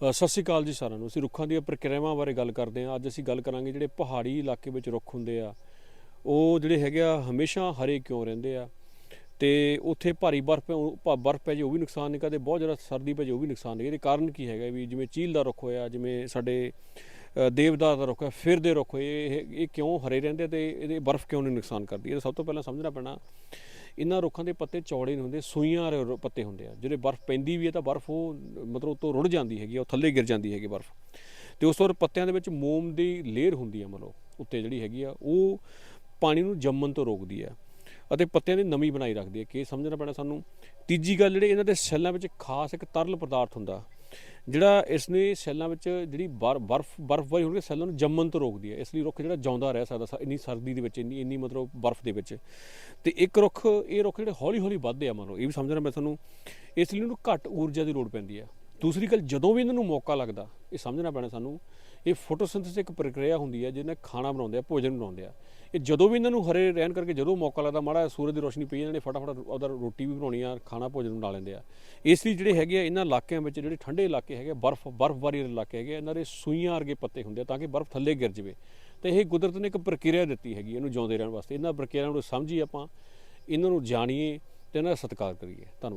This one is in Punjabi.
ਸਤਿ ਸ਼੍ਰੀ ਅਕਾਲ ਜੀ ਸਾਰਿਆਂ ਨੂੰ। ਅਸੀਂ ਰੁੱਖਾਂ ਦੀਆਂ ਪ੍ਰਕਿਰਿਆਵਾਂ ਬਾਰੇ ਗੱਲ ਕਰਦੇ ਹਾਂ। ਅੱਜ ਅਸੀਂ ਗੱਲ ਕਰਾਂਗੇ ਜਿਹੜੇ ਪਹਾੜੀ ਇਲਾਕੇ ਵਿੱਚ ਰੁੱਖ ਹੁੰਦੇ ਆ, ਉਹ ਜਿਹੜੇ ਹੈਗੇ ਆ ਹਮੇਸ਼ਾ ਹਰੇ ਕਿਉਂ ਰਹਿੰਦੇ ਆ ਤੇ ਉੱਥੇ ਭਾਰੀ ਬਰਫ਼ ਪੈ ਬਰਫ਼ ਪੈ ਜੇ ਉਹ ਵੀ ਨੁਕਸਾਨ ਨਹੀਂ ਕਰਦੇ, ਬਹੁਤ ਜ਼ਿਆਦਾ ਸਰਦੀ ਪੈ ਜੇ ਉਹ ਵੀ ਨੁਕਸਾਨ ਨਹੀਂ ਇਹਦੇ ਕਾਰਨ ਕੀ ਹੈਗਾ ਵੀ ਜਿਵੇਂ ਚੀਲ ਦਾ ਰੁੱਖ ਹੋਇਆ, ਜਿਵੇਂ ਸਾਡੇ ਦੇਵਦਾਰ ਦਾ ਰੁੱਖ ਹੈ, ਫਿਰ ਦੇ ਰੁੱਖ ਹੋਏ, ਇਹ ਇਹ ਕਿਉਂ ਹਰੇ ਰਹਿੰਦੇ ਆ ਤੇ ਇਹਦੇ ਬਰਫ਼ ਕਿਉਂ ਨਹੀਂ ਨੁਕਸਾਨ ਕਰਦੀ? ਇਹ ਸਭ ਤੋਂ ਪਹਿਲਾਂ ਸਮਝਣਾ ਪੈਣਾ ਇਹਨਾਂ ਰੁੱਖਾਂ ਦੇ ਪੱਤੇ ਚੌੜੇ ਨਹੀਂ ਹੁੰਦੇ ਸੂਈਆਂ ਵਾਲੇ ਪੱਤੇ ਹੁੰਦੇ ਆ। ਜਿਹੜੇ ਬਰਫ਼ ਪੈਂਦੀ ਵੀ ਹੈ ਤਾਂ ਬਰਫ਼ ਉਹ ਮਤਲਬ ਉੱਤੋਂ ਰੁੜ ਜਾਂਦੀ ਹੈਗੀ ਆ, ਉਹ ਥੱਲੇ ਗਿਰ ਜਾਂਦੀ ਹੈਗੀ ਬਰਫ਼। ਤੇ ਉਸ ਤੋਂ ਪੱਤਿਆਂ ਦੇ ਵਿੱਚ ਮੋਮ ਦੀ ਲੇਅਰ ਹੁੰਦੀ ਆ ਮਤਲਬ ਉੱਤੇ ਜਿਹੜੀ ਹੈਗੀ ਆ ਉਹ ਪਾਣੀ ਨੂੰ ਜੰਮਣ ਤੋਂ ਰੋਕਦੀ ਆ। ਅਤੇ ਪੱਤਿਆਂ ਦੀ ਨਮੀ ਬਣਾਈ ਰੱਖਦੀ ਹੈ ਕਿ ਸਮਝਣਾ ਪੈਣਾ ਸਾਨੂੰ ਤੀਜੀ ਗੱਲ ਜਿਹੜੇ ਇਹਨਾਂ ਦੇ ਸੈੱਲਾਂ ਵਿੱਚ ਖਾਸ ਇੱਕ ਤਰਲ ਪਦਾਰਥ ਹੁੰਦਾ ਜਿਹੜਾ ਇਸ ਨੇ ਸੈੱਲਾਂ ਵਿੱਚ ਜਿਹੜੀ ਬਰਫ਼ ਬਰਫ਼ਬਾਰੀ ਹੋਣ ਕੇ ਸੈੱਲਾਂ ਨੂੰ ਜੰਮਣ ਤੋਂ ਰੋਕਦੀ ਹੈ। ਇਸ ਲਈ ਰੁੱਖ ਜਿਹੜਾ ਜਿਉਂਦਾ ਰਹਿ ਸਕਦਾ ਸ- ਇੰਨੀ ਸਰਦੀ ਦੇ ਵਿੱਚ, ਇੰਨੀ ਇੰਨੀ ਮਤਲਬ ਬਰਫ਼ ਦੇ ਵਿੱਚ। ਤੇ ਇੱਕ ਰੁੱਖ, ਇਹ ਰੁੱਖ ਜਿਹੜੇ ਹੌਲੀ ਹੌਲੀ ਵੱਧਦੇ ਆ ਮੰਨ ਲਓ, ਇਹ ਵੀ ਸਮਝਣਾ ਮੈਂ ਤੁਹਾਨੂੰ। ਇਸ ਲਈ ਇਹਨੂੰ ਘੱਟ ਊਰਜਾ ਦੀ ਲੋੜ ਪੈਂਦੀ ਹੈ। ਦੂਸਰੀ ਗੱਲ, ਜਦੋਂ ਵੀ ਇਹਨਾਂ ਨੂੰ ਮੌਕਾ ਲੱਗਦਾ, ਇਹ ਸਮਝਣਾ ਪੈਣਾ ਸਾਨੂੰ, ਇਹ ਫੋਟੋਸਿੰਥੇਸਿਸ ਇੱਕ ਪ੍ਰਕਿਰਿਆ ਹੁੰਦੀ ਹੈ ਜਿਹਨੇ ਖਾਣਾ ਬਣਾਉਂਦੇ ਆ, ਭੋਜਨ ਬਣਾਉਂਦੇ ਆ। ਇਹ ਜਦੋਂ ਵੀ ਇਹਨਾਂ ਨੂੰ ਹਰੇ ਰਹਿਣ ਕਰਕੇ ਜਦੋਂ ਮੌਕਾ ਲੱਗਦਾ ਮਾੜਾ ਸੂਰਜ ਦੀ ਰੋਸ਼ਨੀ ਪਈ ਇਹਨਾਂ ਨੇ ਫਟਾਫਟ ਉਹਦਾ ਰੋਟੀ ਵੀ ਬਣਾਉਣੀ ਆ ਖਾਣਾ ਭੋਜਨ ਬਣਾ ਲੈਂਦੇ ਆ। ਇਸ ਲਈ ਜਿਹੜੇ ਹੈਗੇ ਆ ਇਹਨਾਂ ਇਲਾਕਿਆਂ ਵਿੱਚ ਜਿਹੜੇ ਠੰਡੇ ਇਲਾਕੇ ਹੈਗੇ ਆ, ਬਰਫ਼ ਬਰਫ਼ਬਾਰੀ ਵਾਲੇ ਇਲਾਕੇ ਹੈਗੇ ਇਹਨਾਂ ਦੇ ਸੂਈਆਂ ਵਰਗੇ ਪੱਤੇ ਹੁੰਦੇ ਆ ਤਾਂ ਕਿ ਬਰਫ਼ ਥੱਲੇ ਗਿਰ ਜਾਵੇ। ਤੇ ਇਹ ਕੁਦਰਤ ਨੇ ਇੱਕ ਪ੍ਰਕਿਰਿਆ ਦਿੱਤੀ ਹੈਗੀ ਇਹਨੂੰ ਜਿਉਂਦੇ ਰਹਿਣ ਵਾਸਤੇ। ਇਹਨਾਂ ਪ੍ਰਕਿਰਿਆ ਨੂੰ ਸਮਝੀ ਆਪਾਂ ਇਹਨਾਂ ਨੂੰ ਜਾਣੀਏ ਤੇ ਇਹਨਾਂ ਦਾ ਸਤਿਕਾਰ ਕਰੀਏ। ਧੰਨਵਾਦ।